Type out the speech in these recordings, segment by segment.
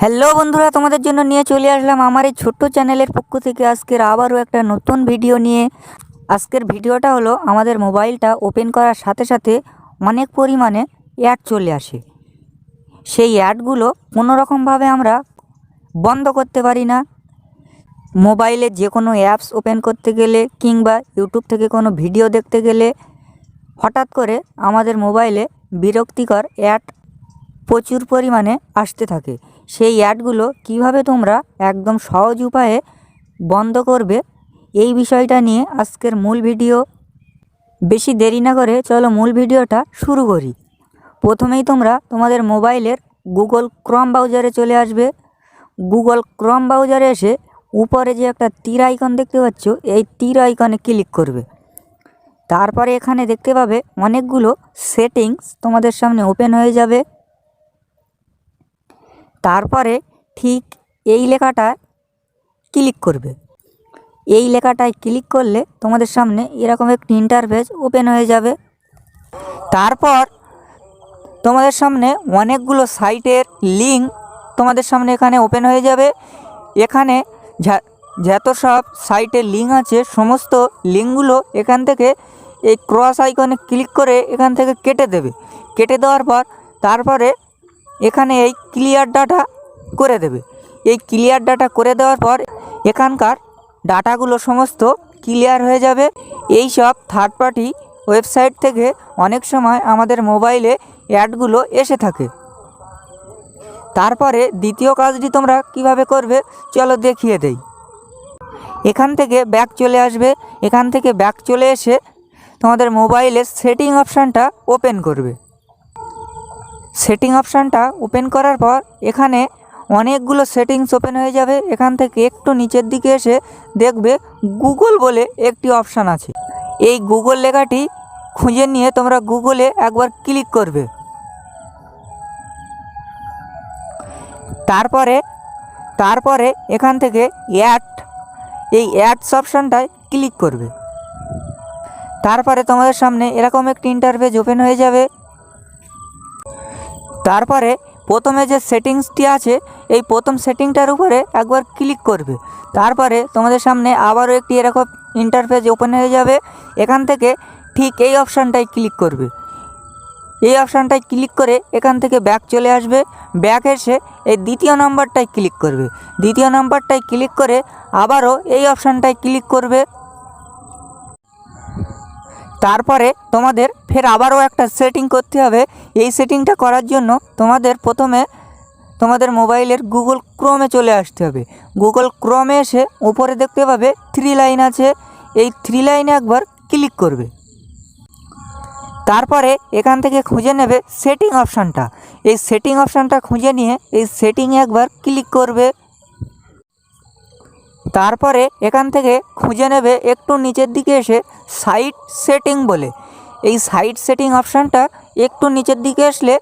Hello বন্ধুরা, তোমাদের জন্য নিয়ে চলে আসলাম আমার এই ছোট্ট চ্যানেলের পক্ষ থেকে। আজকের আবারও একটা নতুন ভিডিও নিয়ে। আজকের ভিডিওটা হলো, আমাদের মোবাইলটা ওপেন করার সাথে সাথে অনেক পরিমাণে অ্যাড চলে আসে। সেই অ্যাডগুলো কোনো রকমভাবে আমরা বন্ধ করতে পারি না। মোবাইলে যে কোনো অ্যাপস ওপেন করতে গেলে কিংবা ইউটিউব থেকে কোনো ভিডিও দেখতে গেলে হঠাৎ করে আমাদের মোবাইলে বিরক্তিকর অ্যাড প্রচুর পরিমাণে আসতে থাকে। সেই অ্যাডগুলো কীভাবে তোমরা একদম সহজ উপায়ে বন্ধ করবে, এই বিষয়টা নিয়ে আজকের মূল ভিডিও। বেশি দেরি না করে চলো মূল ভিডিওটা শুরু করি। প্রথমেই তোমরা তোমাদের মোবাইলের গুগল ক্রম ব্রাউজারে চলে আসবে। গুগল ক্রম ব্রাউজারে এসে উপরে যে একটা তীর আইকন দেখতে পাচ্ছ, এই তীর আইকনে ক্লিক করবে। তারপরে এখানে দেখতে পাবে অনেকগুলো সেটিংস তোমাদের সামনে ওপেন হয়ে যাবে। তারপরে ঠিক এই লেখাটা ক্লিক করবে। এই লেখাটায় ক্লিক করলে তোমাদের সামনে এরকম একটি ইন্টারফেস ওপেন হয়ে যাবে। তারপর তোমাদের সামনে অনেকগুলো সাইটের লিঙ্ক তোমাদের সামনে এখানে ওপেন হয়ে যাবে। এখানে যত সব সাইটের লিঙ্ক আছে, সমস্ত লিঙ্কগুলো এখান থেকে এই ক্রস আইকনে ক্লিক করে এখান থেকে কেটে দেবে। কেটে দেওয়ার পর তারপরে এখানে এই ক্লিয়ার ডাটা করে দেবে। এই ক্লিয়ার ডাটা করে দেওয়ার পর এখানকার ডাটাগুলো সমস্ত ক্লিয়ার হয়ে যাবে। এই সব থার্ড পার্টি ওয়েবসাইট থেকে অনেক সময় আমাদের মোবাইলে অ্যাডগুলো এসে থাকে। তারপরে দ্বিতীয় কাজটি তোমরা কীভাবে করবে, চলো দেখিয়ে দেই। এখান থেকে ব্যাক চলে আসবে। এখান থেকে ব্যাক চলে এসে তোমাদের মোবাইলের সেটিং অপশানটা ওপেন করবে। সেটিং অপশানটা ওপেন করার পর এখানে অনেকগুলো সেটিংস ওপেন হয়ে যাবে। এখান থেকে একটু নিচের দিকে এসে দেখবে গুগল বলে একটি অপশান আছে। এই গুগল লেখাটি খুঁজে নিয়ে তোমরা গুগলে একবার ক্লিক করবে। তারপরে তারপরে এখান থেকে অ্যাড এই অ্যাডস অপশানটায় ক্লিক করবে। তারপরে তোমাদের সামনে এরকম একটি ইন্টারভেজ ওপেন হয়ে যাবে। তারপরে প্রথমে যে সেটিংসটি আছে, এই প্রথম সেটিংটার উপরে একবার ক্লিক করবে। তারপরে তোমাদের সামনে আবারও একটি এরকম ইন্টারফেস ওপেন হয়ে যাবে। এখান থেকে ঠিক এই অপশানটায় ক্লিক করবে। এই অপশানটায় ক্লিক করে এখান থেকে ব্যাক চলে আসবে। ব্যাক এসে এই দ্বিতীয় নাম্বারটায় ক্লিক করবে। দ্বিতীয় নাম্বারটায় ক্লিক করে আবারও এই অপশানটায় ক্লিক করবে। তারপরে তোমাদের ফের আবারও একটা সেটিং করতে হবে। এই সেটিংটা করার জন্য তোমাদের প্রথমে তোমাদের মোবাইলের গুগল ক্রোমে চলে আসতে হবে। গুগল ক্রোমে এসে উপরে দেখতে পাবে থ্রি লাইন আছে। এই থ্রি লাইনে একবার ক্লিক করবে। তারপরে এখান থেকে খুঁজে নেবে সেটিং অপশানটা এই সেটিং অপশানটা খুঁজে নিয়ে এই সেটিংয়ে একবার ক্লিক করবে। তারপরে এখান থেকে খুঁজে নেবে একটু নিচের দিকে এসে সাইট সেটিং বলে। এই সাইট সেটিং অপশানটা একটু নিচের দিকে আসলে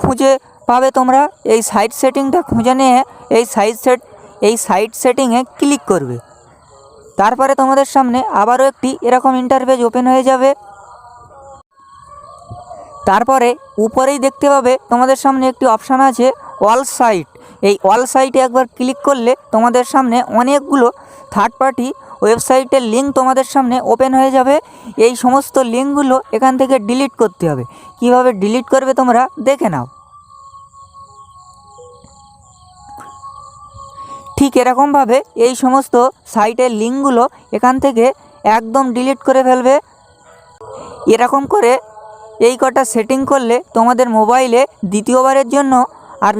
খুঁজে পাবে তোমরা। এই সাইট সেটিংটা খুঁজে নিয়ে এই সাইট সেট এই সাইট সেটিংয়ে ক্লিক করবে। তারপরে তোমাদের সামনে আবারও একটি এরকম ইন্টারফেস ওপেন হয়ে যাবে। তারপরে উপরেই দেখতে পাবে তোমাদের সামনে একটি অপশান আছে অল সাইট এই অল সাইটে একবার ক্লিক করলে তোমাদের সামনে অনেকগুলো থার্ড পার্টি ওয়েবসাইটের লিঙ্ক তোমাদের সামনে ওপেন হয়ে যাবে। এই সমস্ত লিঙ্কগুলো এখান থেকে ডিলিট করতে হবে। কীভাবে ডিলিট করবে তোমরা দেখে নাও। ঠিক এরকমভাবে এই সমস্ত সাইটের লিঙ্কগুলো এখান থেকে একদম ডিলিট করে ফেলবে। এরকম করে এই কটা সেটিং করলে তোমাদের মোবাইলে দ্বিতীয়বারের জন্য আর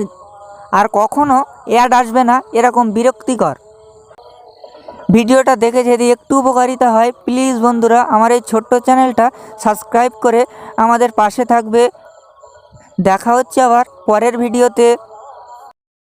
আর কখনও অ্যাড আসবে না এরকম বিরক্তিকর। ভিডিওটা দেখে যদি একটু উপকারিতা হয় প্লিজ বন্ধুরা, আমার এই ছোট্ট চ্যানেলটা সাবস্ক্রাইব করে আমাদের পাশে থাকবে। দেখা হচ্ছে আবার পরের ভিডিওতে।